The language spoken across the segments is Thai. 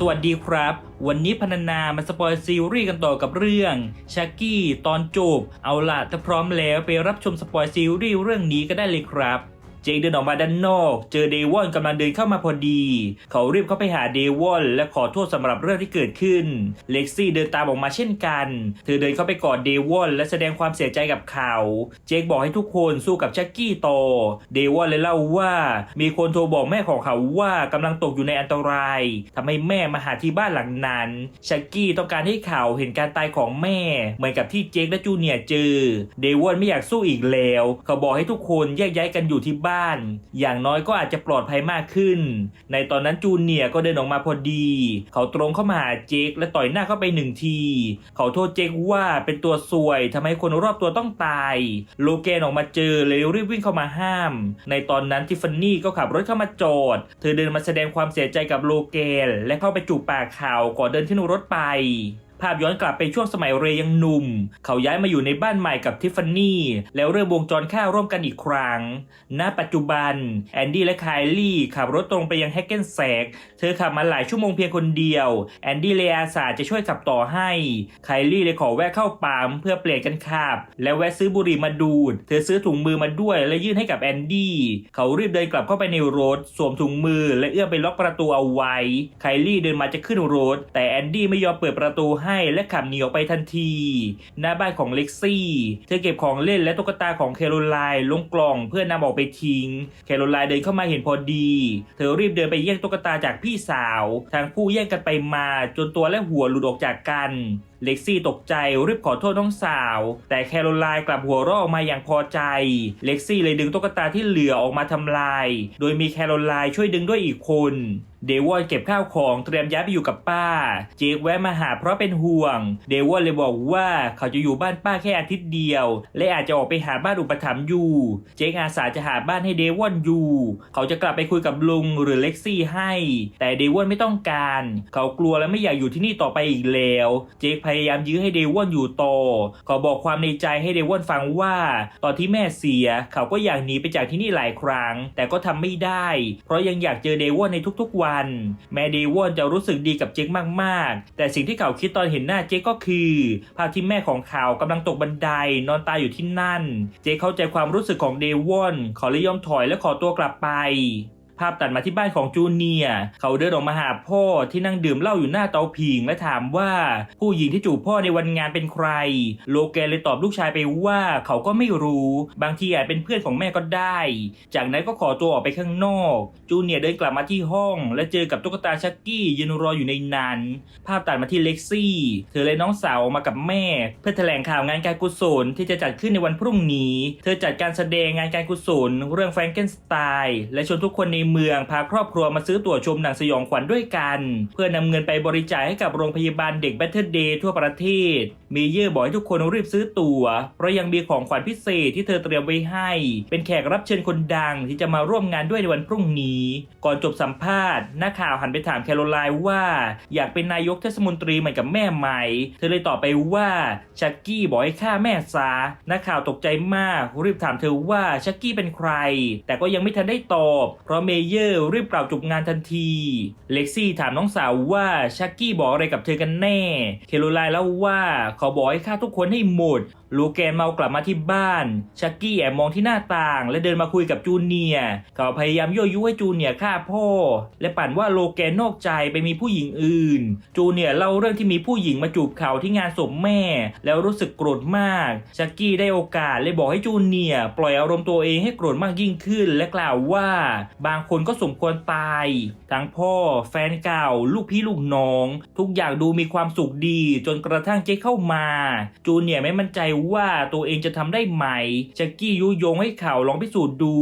สวัสดีครับ วันนี้พนันามาสปอยซีรีส์กันต่อกับเรื่องชักกี้ตอนจบ เอาล่ะถ้าพร้อมแล้วไปรับชมสปอยซีรีส์เรื่องนี้ก็ได้เลยครับ เจคเดินออกมาด้านนอก เจอเดวอนกำลังเดินเข้ามาพอดี เขารีบเข้าไปหาเดวอนและขอโทษสำหรับเรื่องที่เกิดขึ้น เล็กซี่เดินตามออกมาเช่นกัน เธอเดินเข้าไปกอดเดวอนและแสดงความเสียใจกับเขา เจคบอกให้ทุกคนสู้กับชักกี้โตเดวอนเลยเล่าว่า มีคนโทรบอกแม่ของเขาว่ากำลังตกอยู่ในอันตราย ทำให้แม่มาหาที่บ้านหลังนั้นชักกี้ต้องการให้เขาเห็นการตายของแม่ เหมือนกับที่เจคและจูเนียเจอ เดวอนไม่อยากสู้อีกแล้ว เขาบอกให้ทุกคนแยกย้ายกันอยู่ที่บ้านอย่างน้อยก็อาจจะปลอดภัยมากขึ้น ในตอนนั้นจูเนียก็เดินออกมาพอดี เขาตรงเข้ามาหาเจคและต่อยหน้าเข้าไปหนึ่งที เขาโทษเจคว่าเป็นตัวซวยทำให้คนรอบตัวต้องตาย โลแกนออกมาเจอเลยรีบวิ่งเข้ามาห้าม ในตอนนั้นทิฟฟานี่ก็ขับรถเข้ามาจอด เธอเดินมาแสดงความเสียใจกับโลแกนและเข้าไปจูบปากเขาก่อนเดินขึ้นรถไป ภาพย้อนกลับไปช่วงสมัยเรย์ยังหนุ่ม เขาย้ายมาอยู่ในบ้านใหม่กับทิฟฟานี่แล้วเริ่มวงจรข้าร่วมกันอีกครั้ง ณ ปัจจุบัน แอนดี้และไคลี่ขับรถตรงไปยังแฮกเกนแซก เธอขับมาหลายชั่วโมงเพียงคนเดียว แอนดี้เลยอาสาจะช่วยขับต่อให้ ไคลี่เลยขอแวะเข้าปั๊มเพื่อเปลี่ยนกันขับ แล้วแวะซื้อบุหรี่มาดูด เธอซื้อถุงมือมาด้วย และยื่นให้กับแอนดี้ เขารีบเดินกลับเข้าไปในรถ สวมถุงมือ และเอื้อมไปล็อกประตูเอาไว้ ไคลี่เดินมาจะขึ้นรถ แต่แอนดี้ไม่ยอมเปิดประตูให้และขับหนีออกไปทันทีหน้าบ้านของเล็กซี่ เธอเก็บของเล่นและตุ๊กตาของแคโรไลน์ลงกล่องเพื่อนำออกไปทิ้ง แคโรไลน์เดินเข้ามาเห็นพอดี เธอรีบเดินไปแย่งตุ๊กตาจากพี่สาว ทั้งคู่แย่งกันไปมาจนตัวและหัวหลุดออกจากกันเล็กซี่ตกใจรีบขอโทษน้องสาว แต่แคโรไลน์กลับหัวเราะออกมาอย่างพอใจ เล็กซี่เลยดึงตุ๊กตาที่เหลือออกมาทำลาย โดยมีแคโรไลน์ช่วยดึงด้วยอีกคนเดวอนเก็บข้าวของเตรียมย้ายไปอยู่กับป้า เจคแวะมาหาเพราะเป็นห่วง เดวอนเลยบอกว่าเขาจะอยู่บ้านป้าแค่อาทิตย์เดียว และอาจจะออกไปหาบ้านอุปถัมภ์อยู่ เจคอาสาจะหาบ้านให้เดวอนอยู่ เขาจะกลับไปคุยกับลุงหรือเล็กซี่ให้ แต่เดวอนไม่ต้องการ เขากลัวและไม่อยากอยู่ที่นี่ต่อไปอีกแล้ว เจคพพยายามยื้อให้เดวอนอยู่โต่อบอกความในใจให้เดวอนฟังว่า ตอนที่แม่เสีย เขาก็อยากหนีไปจากที่นี่หลายครั้ง แต่ก็ทำไม่ได้ เพราะยังอยากเจอเดวอนในทุกๆวัน แม้เดวอนจะรู้สึกดีกับเจคมากๆ แต่สิ่งที่เขาคิดตอนเห็นหน้าเจคก็คือภาพที่แม่ของเขากำลังตกบันไดนอนตายอยู่ที่นั่น เจคเข้าใจความรู้สึกของเดวอนขอเลยยอมถอยและขอตัวกลับไป ภาพตัดมาที่บ้านของจูเนียเขาเดินออกมาหาพ่อที่นั่งดื่มเหล้าอยู่หน้าเตาผิงและถามว่าผู้หญิงที่จูบพ่อในวันงานเป็นใคร โลแกนเลยตอบลูกชายไปว่าเขาก็ไม่รู้ บางทีอาจเป็นเพื่อนของแม่ก็ได้ จากนั้นก็ขอตัวออกไปข้างนอก จูเนียเดินกลับมาที่ห้อง และเจอกับตุ๊กตาชักกี้ยืนรออยู่ในนั้น ภาพตัดมาที่เล็กซี่ เธอและน้องสาวมากับแม่ เพื่อแถลงข่าวงานการกุศลที่จะจัดขึ้นในวันพรุ่งนี้ เธอจัดการแสดงงานการกุศล เรื่องแฟรงเกนสไตน์และชวนทุกคนในเมืองพาครอบครัวมาซื้อตั๋วชมหนังสยองขวัญด้วยกัน เพื่อนำเงินไปบริจาคให้กับโรงพยาบาลเด็กแบทเทิลเดย์ทั่วประเทศมเยอร์บอกให้ทุกคนรีบซื้อตั๋ว เพราะยังมีของขวัญพิเศษที่เธอเตรียมไว้ให้ เป็นแขกรับเชิญคนดังที่จะมาร่วมงานด้วยในวันพรุ่งนี้ ก่อนจบสัมภาษณ์นักข่าวหันไปถามแคโรไลน์ว่า อยากเป็นนายกเทศมนตรีเหมือนกับแม่ไหม เธอเลยตอบไปว่าชักกี้บอกให้ฆ่าแม่ซะนักข่าวตกใจมากรีบถามเธอว่าชักกี้เป็นใคร แต่ก็ยังไม่ทันได้ตอบ เพราะเมเยอร์รีบกล่าวจบงานทันที เล็กซี่ถามน้องสาวว่าชักกี้บอกอะไรกับเธอกันแน่ เคโรไลน์เล่าว่าขาบอกให้ฆ่าทุกคนให้หมดลูแกนเมากลับมาที่บ้าน ชักกี้แอบมองที่หน้าต่าง และเดินมาคุยกับจูเนียเขาพยายามยั่วยุให้จูเนียฆ่าพ่อ และปั่นว่าโลแกนนอกใจไปมีผู้หญิงอื่น จูเนียเล่าเรื่องที่มีผู้หญิงมาจูบเขาที่งานศพแม่ แล้วรู้สึกโกรธมาก ชักกี้ได้โอกาสเลยบอกให้จูเนียปล่อยอารมณ์ตัวเองให้โกรธมากยิ่งขึ้น และกล่าวว่า บางคนก็สมควรตาย ทั้งพ่อ แฟนเก่า ลูกพี่ลูกน้อง ทุกอย่างดูมีความสุขดี จนกระทั่งเจ๊เข้ามา จูเนียร์ไม่มั่นใจว่าตัวเองจะทำได้ไหมชักกี้ยุยงให้เขาลองพิสูจน์ดู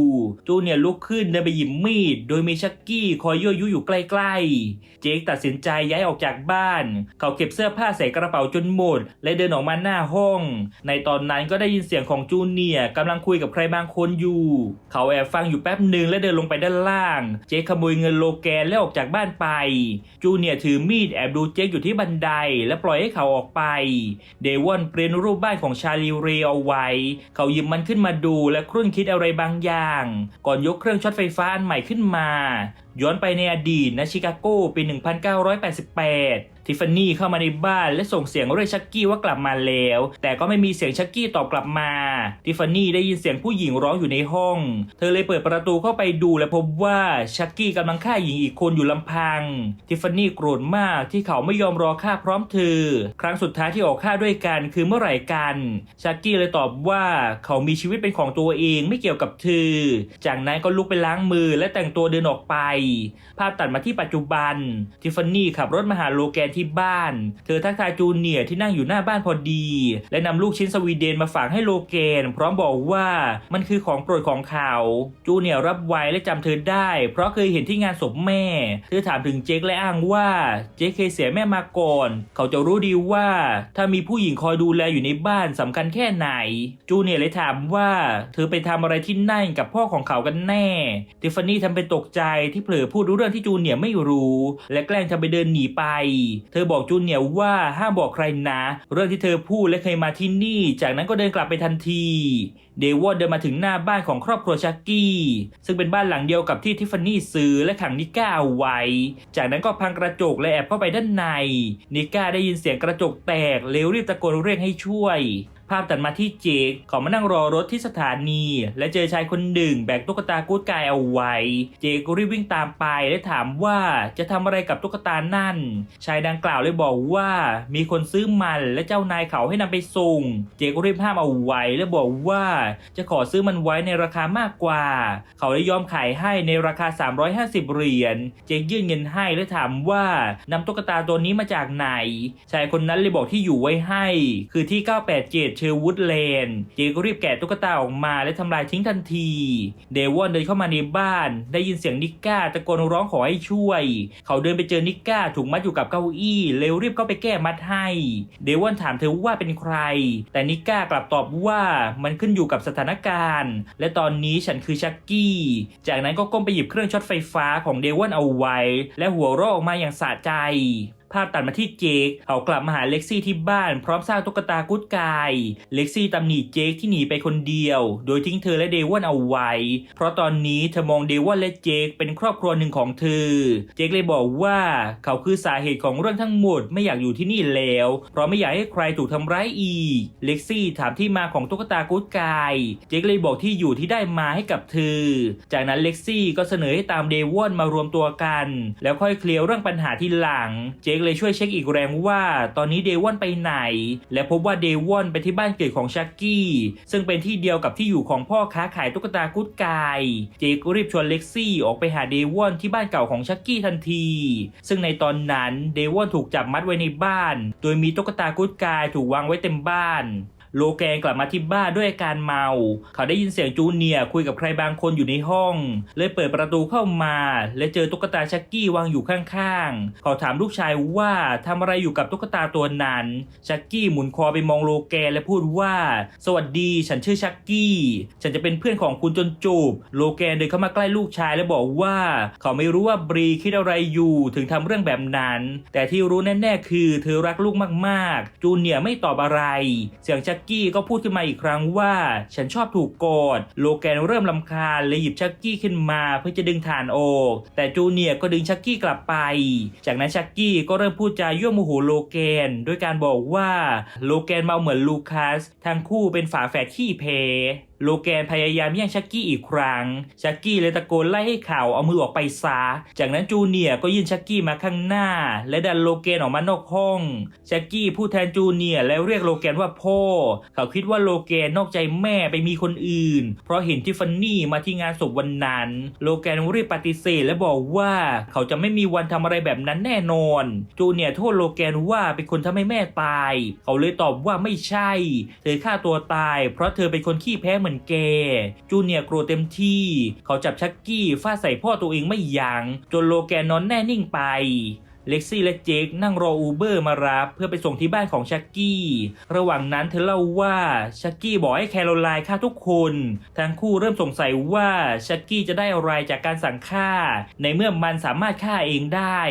จูเนียร์ลุกขึ้นเดินไปหยิบมีด โดยมีชักกี้คอยยั่วยุอยู่ใกล้ๆ เจคตัดสินใจย้ายออกจากบ้าน เขาเก็บเสื้อผ้าใส่กระเป๋าจนหมด และเดินออกมาหน้าห้อง ในตอนนั้นก็ได้ยินเสียงของจูเนียร์กำลังคุยกับใครบางคนอยู่ เขาแอบฟังอยู่แป๊บหนึ่งและเดินลงไปด้านล่าง เจคขโมยเงินโลแกนและออกจากบ้านไป จูเนียร์ถือมีดแอบดูเจคอยู่ที่บันไดและปล่อยให้เขาออกไปเดวอนเปลี่ยนรูปบ้านของชาลีเรเอาไว้ เขาหยิบมันขึ้นมาดูและครุ่นคิดอะไรบางอย่าง ก่อนยกเครื่องช็อตไฟฟ้าอันใหม่ขึ้นมา ย้อนไปในอดีตณชิคาโกปี 1988 ทิฟฟานี่เข้ามาในบ้านและส่งเสียงเรียกชักกี้ว่ากลับมาแล้ว แต่ก็ไม่มีเสียงชักกี้ตอบกลับมา ทิฟฟานี่ได้ยินเสียงผู้หญิงร้องอยู่ในห้อง เธอเลยเปิดประตูเข้าไปดูและพบว่าชักกี้กำลังฆ่าหญิงอีกคนอยู่ลำพัง ทิฟฟานี่โกรธมากที่เขาไม่ยอมรอฆ่าพร้อมเธอ ครั้งสุดท้ายที่ออกฆ่าด้วยกันคือเมื่อไหร่กัน ชักกี้เลยตอบว่าเขามีชีวิตเป็นของตัวเองไม่เกี่ยวกับเธอ จากนั้นก็ลุกไปล้างมือและแต่งตัวเดินออกไป ภาพตัดมาที่ปัจจุบัน ทิฟฟานี่ขับรถมาหาโลแกนที่บ้าน เธอทักทายจูเนียร์ที่นั่งอยู่หน้าบ้านพอดี และนำลูกชิ้นสวีเดนมาฝากให้โลแกน พร้อมบอกว่ามันคือของโปรดของเขาจูเนียร์รับไว้และจำเธอได้ เพราะเคยเห็นที่งานศพแม่ เธอถามถึงเจคและอ้างว่าเจคเคยเสียแม่มาก่อน เขาจะรู้ดีว่า ถ้ามีผู้หญิงคอยดูแลอยู่ในบ้านสำคัญแค่ไหน จูเนียร์เลยถามว่า เธอไปทำอะไรที่นั่นกับพ่อของเขากันแน่ทิฟฟานี่ทำเป็นตกใจที่เผลอพูดรู้เรื่องที่จูเนียร์ไม่รู้ และแกล้งทำไปเดินหนีไปเธอบอกจูเนียร์ว่าห้ามบอกใครนะ เรื่องที่เธอพูดและเคยมาที่นี่ จากนั้นก็เดินกลับไปทันที เดวอนเดินมาถึงหน้าบ้านของครอบครัวชักกี้ ซึ่งเป็นบ้านหลังเดียวกับที่ทิฟฟานี่ซื้อและขังนิก้าเอาไว้ จากนั้นก็พังกระจกและแอบเข้าไปด้านใน นิก้าได้ยินเสียงกระจกแตกเร็วรีบตะโกนเรียกให้ช่วย ภาพตัดมาที่เจคเขามานั่งรอรถที่สถานี และเจอชายคนหนึ่งแบกตุ๊กตากู๊ดกายเอาไว้ เจคก็รีบวิ่งตามไปและถามว่าจะทำอะไรกับตุ๊กตานั่น ชายดังกล่าวเลยบอกว่ามีคนซื้อมันและเจ้านายเขาให้นำไปส่ง เจคก็รีบห้ามเอาไว้และบอกว่าจะขอซื้อมันไว้ในราคามากกว่า เขาเลยยอมขายให้ในราคา 350 เหรียญ เจคยื่นเงินให้และถามว่านำตุ๊กตาตัวนี้มาจากไหน ชายคนนั้นเลยบอกที่อยู่ไว้ให้ คือที่ 987เชอร์วูดเลนเจก็รีบแกะตุ๊กตาออกมาและทำลายทิ้งทันที เดวอนเดินเข้ามาในบ้าน ได้ยินเสียงนิก้าตะโกนร้องขอให้ช่วย เขาเดินไปเจอนิก้าถูกมัดอยู่กับเก้าอี้เร็วรีบเข้าไปแก้มัดให้ เดวอนถามเธอว่าเป็นใคร แต่นิก้ากลับตอบว่ามันขึ้นอยู่กับสถานการณ์ และตอนนี้ฉันคือชักกี้ จากนั้นก็ก้มไปหยิบเครื่องช็อตไฟฟ้าของเดวอนเอาไว้ และหัวเราะออกมาอย่างสะใจ ภาพตัดมาที่เจคเขากลับมาหาเล็กซี่ที่บ้านพร้อมสร้างตุ๊กตากุ๊ดกายเล็กซี่ตำหนิเจคที่หนีไปคนเดียว โดยทิ้งเธอและเดวอนเอาไว้ เพราะตอนนี้เธอมองเดวอนและเจคเป็นครอบครัวหนึ่งของเธอ เจคเลยบอกว่าเขาคือสาเหตุของเรื่องทั้งหมดไม่อยากอยู่ที่นี่แล้ว เพราะไม่อยากให้ใครถูกทำร้ายอีก เล็กซี่ถามที่มาของตุ๊กตากุ๊ดกาย เจคเลยบอกที่อยู่ที่ได้มาให้กับเธอ จากนั้นเล็กซี่ก็เสนอให้ตามเดวอนมารวมตัวกัน แล้วค่อยเคลียร์เรื่องปัญหาที่หลัง เจคเลยช่วยเช็คอีกแรงว่า ตอนนี้เดวอนไปไหน และพบว่าเดวอนไปที่บ้านเกิดของชักกี้ ซึ่งเป็นที่เดียวกับที่อยู่ของพ่อค้าขายตุ๊กตากุ๊ดกายเจกรีบชวนเล็กซี่ออกไปหาเดวอนที่บ้านเก่าของชักกี้ทันที ซึ่งในตอนนั้นเดวอนถูกจับมัดไว้ในบ้าน โดยมีตุ๊กตากุ๊ดกายถูกวางไว้เต็มบ้าน โลแกนกลับมาที่บ้านด้วยอาการเมา เขาได้ยินเสียงจูเนียคุยกับใครบางคนอยู่ในห้อง เลยเปิดประตูเข้ามา และเจอตุ๊กตาชักกี้วางอยู่ข้างๆ เขาถามลูกชายว่าทำอะไรอยู่กับตุ๊กตาตัวนั้น ชักกี้หมุนคอไปมองโลแกนและพูดว่า สวัสดี ฉันชื่อชักกี้ ฉันจะเป็นเพื่อนของคุณจนจูบ โลแกนเดินเข้ามาใกล้ลูกชายและบอกว่า เขาไม่รู้ว่าบรีคิดอะไรอยู่ถึงทำเรื่องแบบนั้น แต่ที่รู้แน่ๆคือเธอรักลูกมากๆ จูเนียไม่ตอบอะไร เสียงชักกี้ก็พูดขึ้นมาอีกครั้งว่า ฉันชอบถูกกอดโลแกนเริ่มลำคาญเลยหยิบชักกี้ขึ้นมาเพื่อจะดึงฐานออก แต่จูเนียร์ก็ดึงชักกี้กลับไป จากนั้นชักกี้ก็เริ่มพูดจายั่วโมโหโลแกนด้วยการบอกว่าโลแกนเมาเหมือนลูคัสทั้งคู่เป็นฝาแฝดขี้เพโลแกนพยายามแย่งชักกี้อีกครั้ง ชักกี้เลยตะโกนไล่ให้เขาเอามือออกไปซะจากนั้นจูเนียก็ยื่นชักกี้มาข้างหน้า และดันโลแกนออกมานอกห้อง ชักกี้พูดแทนจูเนียแล้วเรียกโลแกนว่าพ่อ เขาคิดว่าโลแกนนอกใจแม่ไปมีคนอื่น เพราะเห็นทิฟฟานี่มาที่งานศพวันนั้น โลแกนรีบปฏิเสธและบอกว่าเขาจะไม่มีวันทำอะไรแบบนั้นแน่นอน จูเนียโทษโลแกนว่าเป็นคนทำให้แม่ตาย เขาเลยตอบว่าไม่ใช่ เธอฆ่าตัวตาย เพราะเธอเป็นคนขี้แพ้เหมือนแก จูเนียร์โกรธเต็มที่ เขาจับชักกี้ฟาดใส่พ่อตัวเองไม่ยัง้งจนโลแกนนอนแน่นิ่งไป เล็กซี่และเจคนั่งรออูเบอร์มารับ เพื่อไปส่งที่บ้านของชักกี้ ระหว่างนั้นเธอเล่าว่าชักกี้บอกให้แคโรไลน์ฆ่าทุกคน ทั้งคู่เริ่มสงสัยว่าชักกี้จะได้อะไรจากการสั่งฆ่า ในเมื่อมันสามารถฆ่าเองได้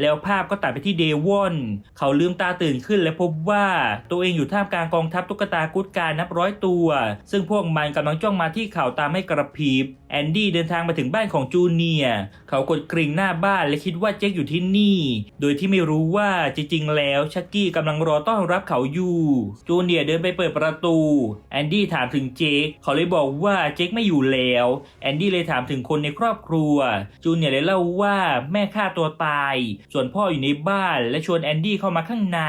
แล้วภาพก็ตัดไปที่เดวอน เขาลืมตาตื่นขึ้นและพบว่าตัวเองอยู่ท่ามกลางกองทัพตุ๊กตากุดการนับร้อยตัว ซึ่งพวกมันกำลังจ้องมาที่เขาตามให้กระพริบแอนดี้เดินทางมาถึงบ้านของจูเนียเขากดกริ่งหน้าบ้านและคิดว่าเจ๊กอยู่ที่นี่โดยที่ไม่รู้ว่าจริงๆ แล้วชักกี้กำลังรอต้อนรับเขาอยู่ จูเนียเดินไปเปิดประตู แอนดี้ถามถึงเจ๊กเขาเลยบอกว่าเจ๊กไม่อยู่แล้ว แอนดี้เลยถามถึงคนในครอบครัว จูเนียเลยเล่าว่าแม่ฆ่าตัวตาย ส่วนพ่ออยู่ในบ้านและชวนแอนดี้เข้ามาข้างใน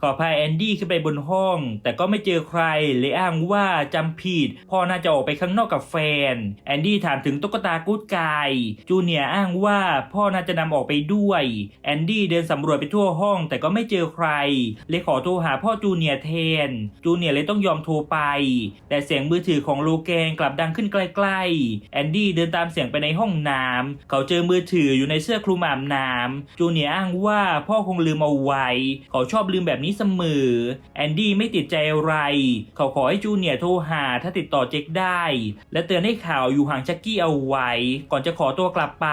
ขอพาแอนดี้ขึ้นไปบนห้อง แต่ก็ไม่เจอใครเลยอ้างว่าจำผิด พ่อน่าจะออกไปข้างนอกกับแฟน แอนดี้ถามถึงตุ๊กตากู๊ดกายจูเนียอ้างว่าพ่อน่าจะนำออกไปด้วย แอนดี้เดินสำรวจไปทั่วห้องแต่ก็ไม่เจอใคร เลยขอโทรหาพ่อจูเนียร์แทน จูเนียร์เลยต้องยอมโทรไป แต่เสียงมือถือของโลแกนกลับดังขึ้นใกล้ๆ แอนดี้เดินตามเสียงไปในห้องน้ำเขาเจอมือถืออยู่ในเสื้อคลุมอาบน้ำจูเนียร์อ้างว่าพ่อคงลืมเอาไว้ เขาชอบลืมแบบนี้เสมอ แอนดี้ไม่ติดใจอะไร เขาขอให้จูเนียร์โทรหาถ้าติดต่อเจ็คได้ และเตือนให้ข่าวอยู่ห่างชักกี้เอาไว้ ก่อนจะขอตัวกลับไป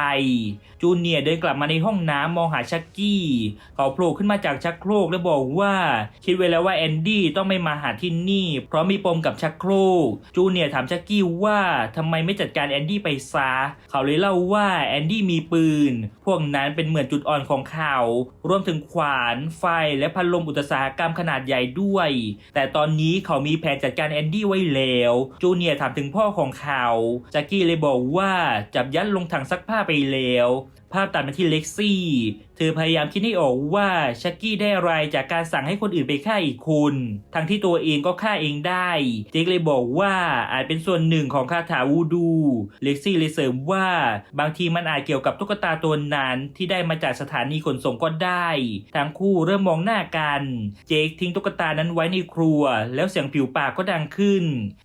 จูเนียร์เดินกลับมาในห้องน้ำมองหาชักกี้ เขาโผล่ขึ้นมาจากชักโครกและบอกว่า คิดไว้แล้วว่าแอนดี้ต้องไม่มาหาที่นี่ เพราะมีปมกับชักโครก จูเนียร์ถามชักกี้ว่าทำไมไม่จัดการแอนดี้ไปซะเขาเลยเล่าว่าแอนดี้มีปืน พวกนั้นเป็นเหมือนจุดอ่อนของเขา รวมถึงขวาน ไฟ และพัดลมอุตสาหกรรมขนาดใหญ่ด้วย แต่ตอนนี้เขามีแผนจัดการแอนดี้ไว้แล้ว จูเนียร์ถามถึงพ่อของเขาจักกี้เลยบอกว่าจับยัดลงถังซักผ้าไปแล้ว ภาพตัดมาที่เล็กซี่ เธอพยายามคิดให้ออกว่าชักกี้ได้อะไรจากการสั่งให้คนอื่นไปฆ่าอีกคน ทั้งที่ตัวเองก็ฆ่าเองได้ เจคเลยบอกว่าอาจเป็นส่วนหนึ่งของคาถาวูดู เล็กซี่เลยเสริมว่าบางทีมันอาจเกี่ยวกับตุ๊กตาตัวนั้นที่ได้มาจากสถานีขนส่งก็ได้ ทั้งคู่เริ่มมองหน้ากัน เจคทิ้งตุ๊กตานั้นไว้ในครัว แล้วเสียงผิวปากก็ดังขึ้น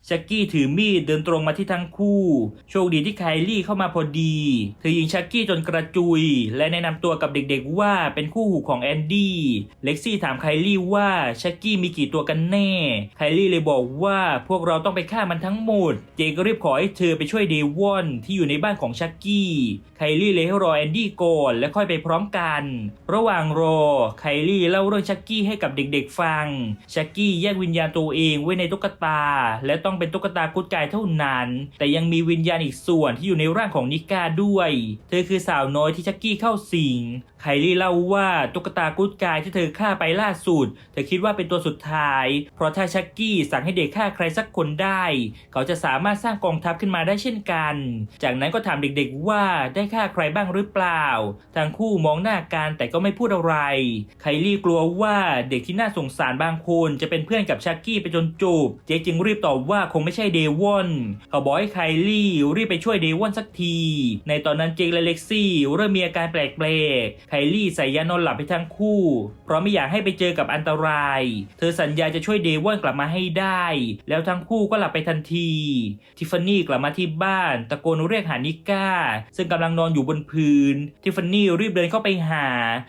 ชักกี้ถือมีดเดินตรงมาที่ทั้งคู่ โชคดีที่ไคลี่เข้ามาพอดี เธอยิงชักกี้จนกระจุย และแนะนำตัวกับเด็กๆว่าเป็นคู่หูของแอนดี้เล็กซี่ถามไคลี่ว่าชักกี้มีกี่ตัวกันแน่ ไคลี่เลยบอกว่าพวกเราต้องไปฆ่ามันทั้งหมด เจก็รีบขอให้เธอไปช่วยเดวอนที่อยู่ในบ้านของชักกี้ ไคลี่เลยให้รอแอนดี้ก่อนและค่อยไปพร้อมกัน ระหว่างรอ ไคลี่เล่าเรื่องชักกี้ให้กับเด็กๆฟัง ชักกี้แยกวิญญาณตัวเองไว้ในตุ๊กตา และต้องเป็นตุ๊กตากุดกายเท่านั้น แต่ยังมีวิญญาณอีกส่วนที่อยู่ในร่างของนิก้าด้วย เธอคือสาวน้อยที่ชักกี้เข้าสิง ไคลี่เล่าว่าตุ๊กตากุดกายที่เธอฆ่าไปล่าสุด เธอคิดว่าเป็นตัวสุดท้าย เพราะถ้าชักกี้สั่งให้เด็กฆ่าใครสักคนได้ เขาจะสามารถสร้างกองทัพขึ้นมาได้เช่นกัน จากนั้นก็ถามเด็กๆว่าได้ฆ่าใครบ้างหรือเปล่า ทั้งคู่มองหน้ากันแต่ก็ไม่พูดอะไร ไคลี่กลัวว่าเด็กที่น่าสงสารบางคนจะเป็นเพื่อนกับชักกี้ไปจนจบ เจคจึงรีบตอบว่าคงไม่ใช่เดวอน เขาบอกให้ไคลี่รีบไปช่วยเดวอนสักที ในตอนนั้นเจคและเล็กซี่เริ่มมีอาการแปลกๆไคลี่ใส่ยานอนหลับให้ทั้งคู่ เพราะไม่อยากให้ไปเจอกับอันตราย เธอสัญญาจะช่วยเดวอนกลับมาให้ได้ แล้วทั้งคู่ก็หลับไปทันที ทิฟฟานี่กลับมาที่บ้าน ตะโกนเรียกหานิก้า ซึ่งกำลังนอนอยู่บนพื้น ทิฟฟานี่รีบเดินเข้าไปหา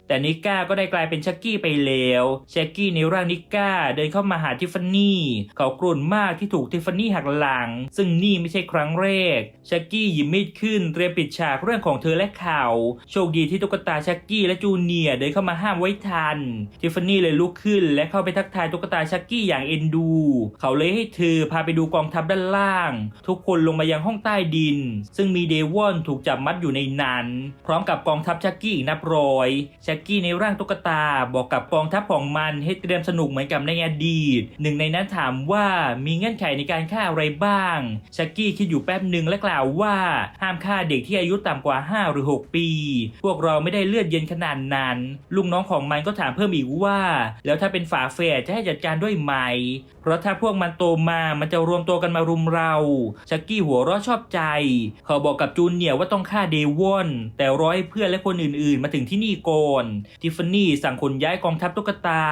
แต่นิก้าก็ได้กลายเป็นชักกี้ไปแล้วชักกี้ในร่างนิก้าเดินเข้ามาหาทิฟฟานี่ เขากรธมากที่ถูกทิฟฟานี่หักหลัง ซึ่งนี่ไม่ใช่ครั้งแรกชักกี้หยิบมีดขึ้นเตรียมปิดฉากเรื่องของเธอและเขา โชคดีที่ตุ๊กตาชักกี้และจูเนียร์เดินเข้ามาห้ามไว้ทัน ทิฟฟานี่เลยลุกขึ้น และเข้าไปทักทายตุ๊กตาชักกี้อย่างเอ็นดู เขาเลยให้เธอพาไปดูกองทัพด้านล่าง ทุกคนลงมายังห้องใต้ดิน ซึ่งมีเดวอนถูกจับมัดอยู่ในนั้น พร้อมกับกองทัพชักกี้อีกนับร้อย ชักกี้ในร่างตุ๊กตาบอกกับกองทัพของมันให้เตรียมสนุกเหมือนกับในอดีต หนึ่งในนั้นถามว่ามีเงื่อนไขในการฆ่าอะไรบ้าง ชักกี้คิดอยู่แป๊บหนึ่งและกล่าวว่าห้ามฆ่าเด็กที่อายุต่ำกว่า 5 หรือ 6 ปี พวกเราไม่ได้เลือดเย็นขนาดนั้นลุงน้องของมันก็ถามเพิ่มอีกว่า แล้วถ้าเป็นฝาแฝดจะให้จัดการด้วยไหม เพราะถ้าพวกมันโตมามันจะรวมตัวกันมารุมเราชักกี้หัวเราะชอบใจ เขาบอกกับจูนเนียว่าต้องฆ่าเดวอนแต่ร้อให้เพื่อนและคนอื่นๆ มาถึงที่นี่ก่อนทิฟฟานี่สั่งขนย้ายกองทัพตุ๊กตา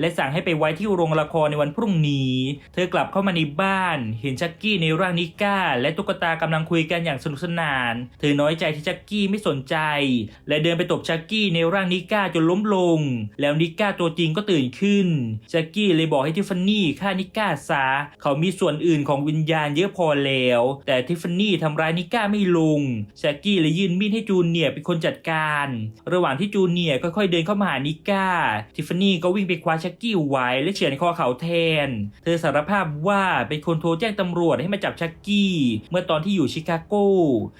และสั่งให้ไปไว้ที่โรงละครในวันพรุ่งนี้ เธอกลับเข้ามาในบ้าน เห็นชักกี้ในร่างนิก้า และตุ๊กตากำลังคุยกันอย่างสนุกสนาน เธอน้อยใจที่ชักกี้ไม่สนใจ และเดินไปตบชักกกี้ในร่างนิก้าจนล้มลง แล้วนิก้าตัวจริงก็ตื่นขึ้นชักกี้เลยบอกให้ทิฟฟานี่ฆ่านิก้าซะเขามีส่วนอื่นของวิญญาณเยอะพอแล้ว แต่ทิฟฟานี่ทำร้ายนิก้าไม่ลงชักกี้เลยยื่นมีดให้จูเนียร์เป็นคนจัดการ ระหว่างที่จูเนียร์ค่อยๆเดินเข้ามาหานิก้า ทิฟฟานี่ก็วิ่งไปคว้าชักกี้ไว้และเฉือนคอเขาแทน เธอสารภาพว่าเป็นคนโทรแจ้งตำรวจให้มาจับชักกี้ เมื่อตอนที่อยู่ชิคาโก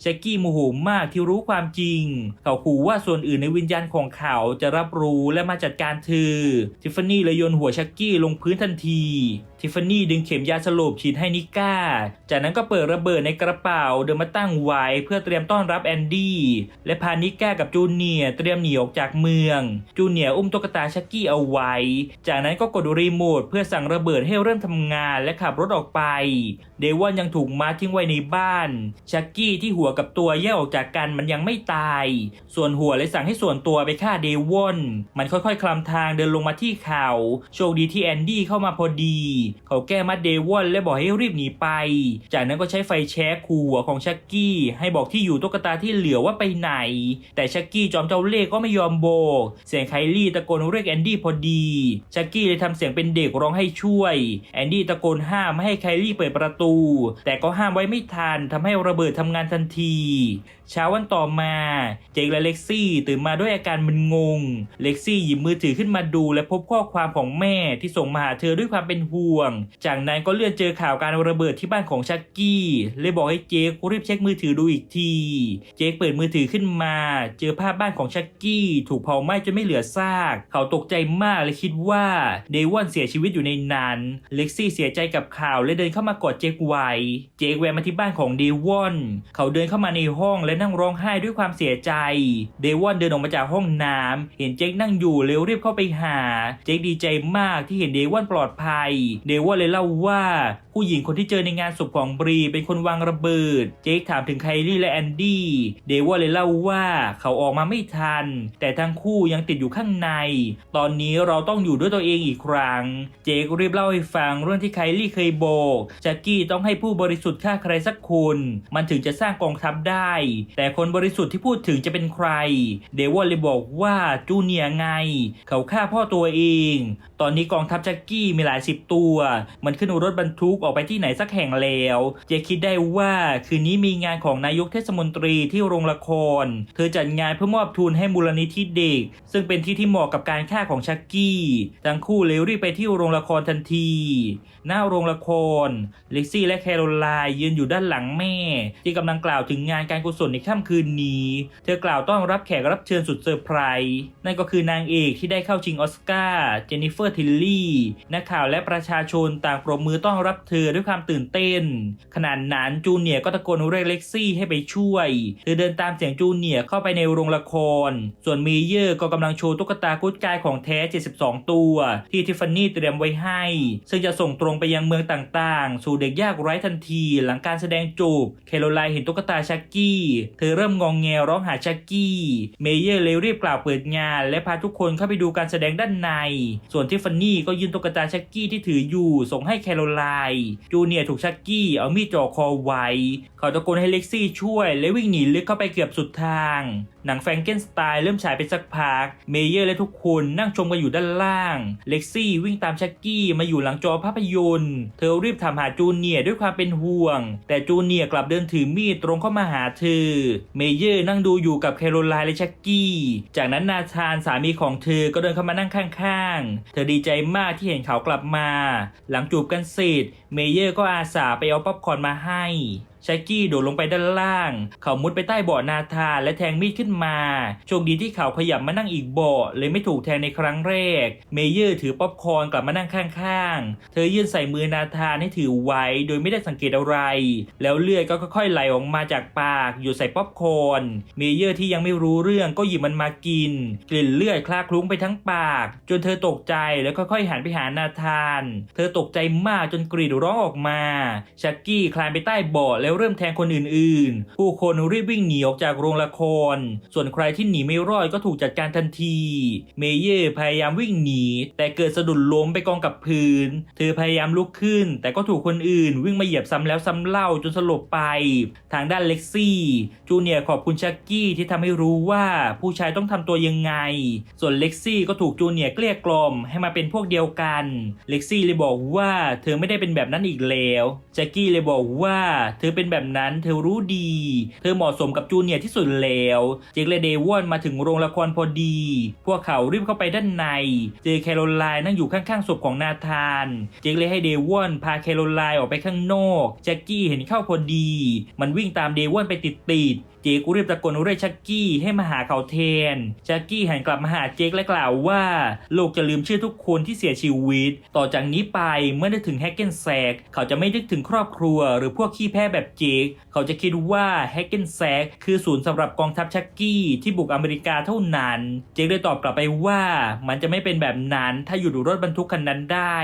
ชักกี้โมโหมากที่รู้ความจริง เขาขู่ว่าส่วนอื่นในวิญญาณของเขาจะรับรู้และมาจัดการเธอ ทิฟฟานี่เลยโยนหัวชักกี้ลงพื้นทันที ทิฟฟานี่ดึงเข็มยาสลบฉีดให้นิก้า จากนั้นก็เปิดระเบิดในกระเป๋าเดินมาตั้งไว้เพื่อเตรียมต้อนรับแอนดี้ และพานิก้ากับจูเนียเตรียมหนีออกจากเมือง จูเนียอุ้มตุ๊กตาชักกี้เอาไว้ จากนั้นก็กดรีโมทเพื่อสั่งระเบิดให้เริ่มทำงานและขับรถออกไป เดวอนยังถูกมาทิ้งไว้ในบ้าน ชักกี้ที่หัวกับตัวแยกออกจากกันมันยังไม่ตาย ส่วนหัวเลยสั่งให้ส่วนตัวไปฆ่าเดวอน มันค่อยๆ คลำทางเดินลงมาที่เขาโชคดีที่แอนดี้เข้ามาพอดี เขาแก้มัดเดวอนและบอกให้รีบหนีไป จากนั้นก็ใช้ไฟแช็กขู่หัวของชักกี้ให้บอกที่อยู่ตุ๊กตาที่เหลือว่าไปไหน แต่ชักกี้จอมเจ้าเล่ห์ก็ไม่ยอมโบก เสียงไคลี่ตะโกนเรียกแอนดี้พอดีชักกี้เลยทำเสียงเป็นเด็กร้องให้ช่วย แอนดี้ตะโกนห้ามไม่ให้ไคลี่เปิดประตู แต่ก็ห้ามไว้ไม่ทันทำให้ระเบิดทำงานทันทีเช้าวันต่อมา เจคและเล็กซี่ตื่นมาด้วยอาการมึนงง เล็กซี่หยิบมือถือขึ้นมาดู และพบข้อความของแม่ที่ส่งมาหาเธอด้วยความเป็นห่วง จากนั้นก็เลื่อนเจอข่าวการระเบิดที่บ้านของชักกี้เลยบอกให้เจครีบเช็คมือถือดูอีกที เจคเปิดมือถือขึ้นมา เจอภาพบ้านของชักกี้ถูกเผาไหม้จนไม่เหลือซาก เขาตกใจมากและคิดว่าเดวอนเสียชีวิตอยู่ในนั้น เล็กซี่เสียใจกับข่าวและเดินเข้ามากอดเจคไว้ เจคแวะมาที่บ้านของเดวอน เขาเดินเข้ามาในห้องและนั่งร้องไห้ด้วยความเสียใจ เดวอนเดินออกมาจากห้องน้ำเห็นเจคนั่งอยู่เร็วรีบเข้าไปหา เจคดีใจมากที่เห็นเดวอนปลอดภัย เดวอนเลยเล่าว่าผู้หญิงคนที่เจอในงานศพของบรีเป็นคนวางระเบิด เจคถามถึงไคลี่และแอนดี้ เดวอนเลยเล่าว่าเขาออกมาไม่ทัน แต่ทั้งคู่ยังติดอยู่ข้างใน ตอนนี้เราต้องอยู่ด้วยตัวเองอีกครั้ง เจครีบเล่าให้ฟังเรื่องที่ไคลี่เคยบอกแจ็คกี้ต้องให้ผู้บริสุทธิ์ฆ่าใครสักคน มันถึงจะสร้างกองทัพได้แต่คนบริสุทธิ์ที่พูดถึงจะเป็นใคร เดวอนเลยบอกว่าจูเนียไง เขาฆ่าพ่อตัวเอง ตอนนี้กองทัพจ็คกี้มีหลายสิบตัว มันขึ้นรถบรรทุกออกไปที่ไหนสักแห่งแล้ว เจคิดได้ว่าคืนนี้มีงานของนายกเทศมนตรีที่โรงละคร เธอจัดงานเพื่อมอบทุนให้มูลนิธิเด็ก ซึ่งเป็นที่ที่เหมาะกับการฆ่าของชักกี้ทั้งคู่เลยรีบไปที่โรงละครทันที หน้าโรงละครลิซซี่และแคโรไลน์ยืนอยู่ด้านหลังแม่ ที่กำลังกล่าวถึงงานการกุศลในค่ำคืนนี้ เธอกล่าวต้อนรับแขกรับเชิญสุดเซอร์ไพรส์นั่นก็คือนางเอกที่ได้เข้าชิงออสการ์เจนนิเฟอร์ทิลลี่นักข่าวและประชาชนต่างปรบมือต้อนรับเธอด้วยความตื่นเต้นขณะนั้นจูเนียก็ตะโกนเรียกเล็กซี่ให้ไปช่วย เธอเดินตามเสียงจูเนียเข้าไปในโรงละคร ส่วนเมเยอร์ก็กำลังโชว์ตุ๊กตากุ๊ดกายของแท้ 72 ตัว ที่ทิฟฟานี่เตรียมไว้ให้ ซึ่งจะส่งตรงไปยังเมืองต่างๆ สู่เด็กยากไร้ทันทีหลังการแสดงจบ เคโรไลน์เห็นตุ๊กตาชักกี้เธอเริ่มงองแงร้องหาชักกี้ เมเยอร์เลยรีบกล่าวเปิดงาน และพาทุกคนเข้าไปดูการแสดงด้านใน ส่วนทิฟฟานี่ก็ยื่นตุ๊กตาชักกี้ที่ถืออยู่ ส่งให้แคโรไลน์จูเนียร์ถูกชักกี้เอามีดจ่อคอไว้ เขาตะโกนให้เล็กซี่ช่วย และวิ่งหนีลึกเข้าไปเกือบสุดทาง หนังแฟรงเกนสไตน์เริ่มฉายไปสักพัก เมเยอร์และทุกคนนั่งชมกันอยู่ด้านล่าง เล็กซี่วิ่งตามชักกี้มาอยู่หลังจอภาพยนตร์ เธอรีบถามหาจูเนียร์ด้วยความเป็นห่วง แต่จูเนียร์กลับเดินถือมีดตรงเข้ามาหาเธอเมเยอร์นั่งดูอยู่กับแคโรไลน์และชักกี้ จากนั้นนาธานสามีของเธอก็เดินเข้ามานั่งข้างๆ เธอดีใจมากที่เห็นเขากลับมา หลังจูบกันเสร็จเมเยอร์ก็อาสาไปเอาป๊อปคอร์นมาให้ ชักกี้โดดลงไปด้านล่าง เขามุดไปใต้เบาะนาธานและแทงมีดขึ้นมา โชคดีที่เขาขยับมานั่งอีกเบาะเลยไม่ถูกแทงในครั้งแรก เมเยอร์ถือป๊อปคอร์นกลับมานั่งข้างๆ เธอยื่นใส่มือนาธานให้ถือไว้ โดยไม่ได้สังเกตอะไร แล้วเลือดก็ค่อยๆไหลออกมาจากปาก อยู่ใส่ป๊อปคอร์น เมเยอร์ที่ยังไม่รู้เรื่องก็หยิบมันมากิน กลิ่นเลือดคลาคลุ้งไปทั้งปาก จนเธอตกใจแล้วค่อยๆหันไปหานาธาน เธอตกใจมากจนกรีดร้องออกมาชักกี้คลานไปใต้เบาะแล้วเริ่มแทงคนอื่นๆ ผู้คนรีบวิ่งหนีออกจากโรงละคร ส่วนใครที่หนีไม่รอดก็ถูกจัดการทันที เมเย่พยายามวิ่งหนี แต่เกิดสะดุดล้มไปกองกับพื้น เธอพยายามลุกขึ้น แต่ก็ถูกคนอื่น วิ่งมาเหยียบซ้ำแล้วซ้ำเล่าจนสลบไป ทางด้านเล็กซี่จูเนียร์ขอบคุณชักกี้ที่ทำให้รู้ว่าผู้ชายต้องทำตัวยังไง ส่วนเล็กซี่ก็ถูกจูเนียร์เกลี้ยกล่อมให้มาเป็นพวกเดียวกัน เล็กซี่เลยบอกว่าเธอไม่ได้เป็นแบบนั้นอีกแล้วแจ็กกี้เลยบอกว่าเธอเป็นแบบนั้นเธอรู้ดี เธอเหมาะสมกับจูเนียร์ที่สุดแล้ว เจคและเดวอนมาถึงโรงละครพอดี พวกเขารีบเข้าไปด้านใน เจอแคโรไลน์นั่งอยู่ข้างๆศพของนาธาน เจคเลยให้เดวอนพาแคโรไลน์ออกไปข้างนอก แจ็กกี้เห็นเข้าพอดี มันวิ่งตามเดวอนไปติดๆเจครีบตะโกนเรียกชักกี้ให้มาหาเขาแทน ชักกี้หันกลับมาหาเจคและกล่าวว่า โลกจะลืมชื่อทุกคนที่เสียชีวิต ต่อจากนี้ไปเมื่อนึกถึงแฮกเกนแซก เขาจะไม่นึกถึงครอบครัว หรือพวกขี้แพ้แบบเจคเขาจะคิดว่าแฮกเกนแซกคือศูนย์สำหรับกองทัพชักกี้ที่บุกอเมริกาเท่านั้น เจคได้ตอบกลับไปว่ามันจะไม่เป็นแบบนั้นถ้าอยู่ดูรถบรรทุกคันนั้นได้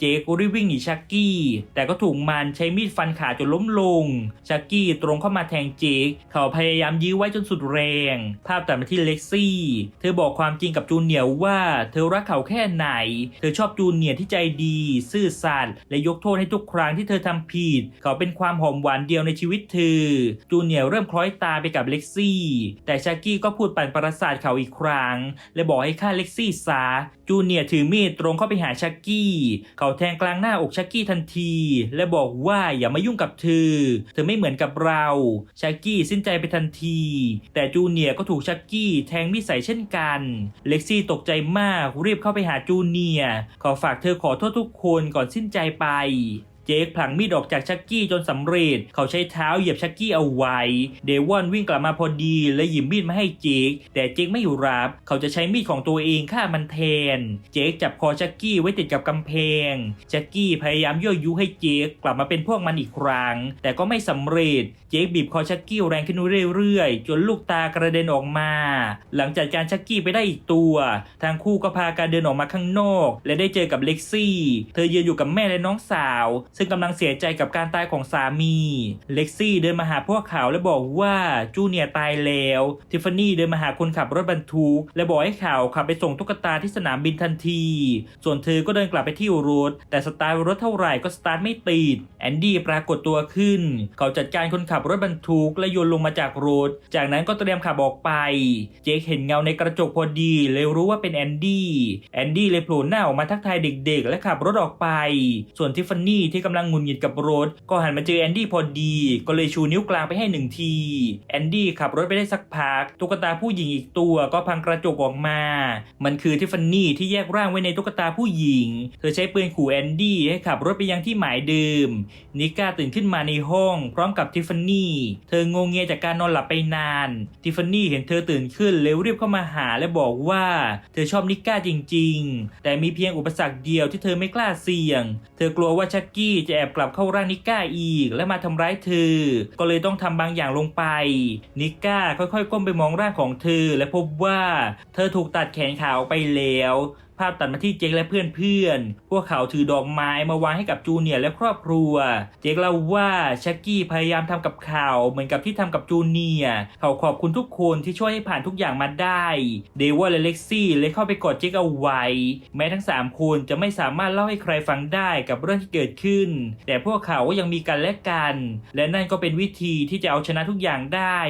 เจครีบวิ่งหนีชักกี้ แต่ก็ถูกมันใช้มีดฟันขาจนล้มลง ชักกี้ตรงเข้ามาแทงเจคเขาพยายามยื้อไว้จนสุดแรง ภาพตัดมาที่เล็กซี่ เธอบอกความจริงกับจูเนียว่า เธอรักเขาแค่ไหน เธอชอบจูเนียที่ใจดี ซื่อสัตย์และยกโทษให้ทุกครั้งที่เธอทำผิด เขาเป็นความหอมหวานเดียวียวในชีวิตเธอ จูเนียร์เริ่มคล้อยตามไปกับเล็กซี่ แต่ชักกี้ก็พูดปั่นประสาทเขาอีกครั้ง และบอกให้ฆ่าเล็กซี่ซะ จูเนียร์ถือมีดตรงเข้าไปหาชักกี้ เขาแทงกลางหน้าอกชักกี้ทันที และบอกว่าอย่ามายุ่งกับเธอ เธอไม่เหมือนกับเราชักกี้สิ้นใจไปทันที แต่จูเนียร์ก็ถูกชักกี้แทงมีดใส่เช่นกัน เล็กซี่ตกใจมากรีบเข้าไปหาจูเนียร์ขอฝากเธอขอโทษทุกคนก่อนสิ้นใจไป เจคผลังมีดออกจากชักกี้จนสำเร็จ เขาใช้เท้าเหยียบชักกี้เอาไว้ เดวอนวิ่งกลับมาพอดีและหยิบมีดมาให้เจค แต่เจคไม่รับ เขาจะใช้มีดของตัวเองฆ่ามันแทน เจคจับคอชักกี้ไว้ติดกับกำแพง ชักกี้พยายามยั่วยุให้เจคกลับมาเป็นพวกมันอีกครั้ง แต่ก็ไม่สำเร็จ เจคบีบคอชักกี้แรงขึ้นเรื่อยๆ จนลูกตากระเด็นออกมา หลังจากการชักกี้ไปได้อีกตัว ทางคู่ก็พากันเดินออกมาข้างนอก และได้เจอกับเล็กซี่ เธอยืนอยู่กับแม่และน้องสาวซึ่งกำลังเสียใจกับการตายของสามี เล็กซี่เดินมาหาพวกเขาและบอกว่าจูเนียตายแล้ว ทิฟฟานี่เดินมาหาคนขับรถบรรทุก และบอกให้เขาขับไปส่งตุ๊กตาที่สนามบินทันที ส่วนเธอก็เดินกลับไปที่รถ แต่สตาร์ทรถเท่าไหร่ก็สตาร์ทไม่ติด แอนดี้ปรากฏตัวขึ้น เขาจัดการคนขับรถบรรทุกและโยนลงมาจากรถ จากนั้นก็เตรียมขับออกไป เจคเห็นเงาในกระจกพอดีเลยรู้ว่าเป็นแอนดี้ แอนดี้เลยโผล่หน้าออกมาทักทายเด็กๆ และขับรถออกไป ส่วนทิฟฟานี่ที่กำลังหงุนหงิดกับรถ ก็หันมาเจอแอนดี้พอดี ก็เลยชูนิ้วกลางไปให้หนึ่งที แอนดี้ขับรถไปได้สักพัก ตุ๊กตาผู้หญิงอีกตัวก็พังกระจกออกมา มันคือทิฟฟานี่ที่แยกร่างไว้ในตุ๊กตาผู้หญิง เธอใช้ปืนขู่แอนดี้ให้ขับรถไปยังที่หมายเดิม นิก้าตื่นขึ้นมาในห้อง พร้อมกับทิฟฟานี่ เธองงเงียจากการนอนหลับไปนาน ทิฟฟานี่เห็นเธอตื่นขึ้นเลยรีบเข้ามาหาและบอกว่า เธอชอบนิก้าจริง ๆ แต่มีเพียงอุปสรรคเดียวที่เธอไม่กล้าเสี่ยง เธอกลัวว่าชักกี้จะแอบกลับเข้าร่างนิก้าอีก และมาทำร้ายเธอ ก็เลยต้องทำบางอย่างลงไป นิก้าค่อยๆ ก้มไปมองร่างของเธอ และพบว่าเธอถูกตัดแขนขาออกไปแล้ว ภาพตัดมาที่เจคและเพื่อนๆ พวกเขาถือดอกไม้มาวางให้กับจูเนียร์และครอบครัว เจคเล่าว่าชักกี้พยายามทำกับเขาเหมือนกับที่ทำกับจูเนียร์ เขาขอบคุณทุกคนที่ช่วยให้ผ่านทุกอย่างมาได้ เดวอนและเล็กซี่เลยเข้าไปกอดเจคเอาไว้ แม้ทั้ง 3 คนจะไม่สามารถเล่าให้ใครฟังได้กับเรื่องที่เกิดขึ้น แต่พวกเขาก็ยังมีกันและกัน และนั่นก็เป็นวิธีที่จะเอาชนะทุกอย่างได้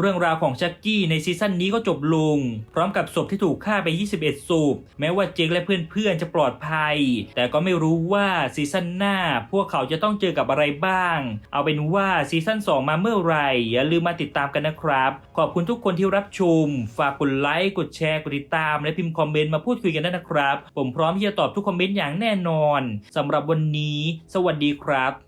เรื่องราวของชักกี้ในซีซั่นนี้ก็จบลง พร้อมกับศพที่ถูกฆ่าไป 21ศพแม้ว่าเจคและเพื่อนๆจะปลอดภัย แต่ก็ไม่รู้ว่าซีซั่นหน้า พวกเขาจะต้องเจอกับอะไรบ้าง เอาเป็นว่าซีซั่น2 มาเมื่อไหร่ อย่าลืมมาติดตามกันนะครับ ขอบคุณทุกคนที่รับชม ฝากกดไลค์กดแชร์กดติดตาม และพิมพ์คอมเมนต์มาพูดคุยกันได้นะครับ ผมพร้อมที่จะตอบทุกคอมเมนต์อย่างแน่นอนสำหรับวันนี้ สวัสดีครับ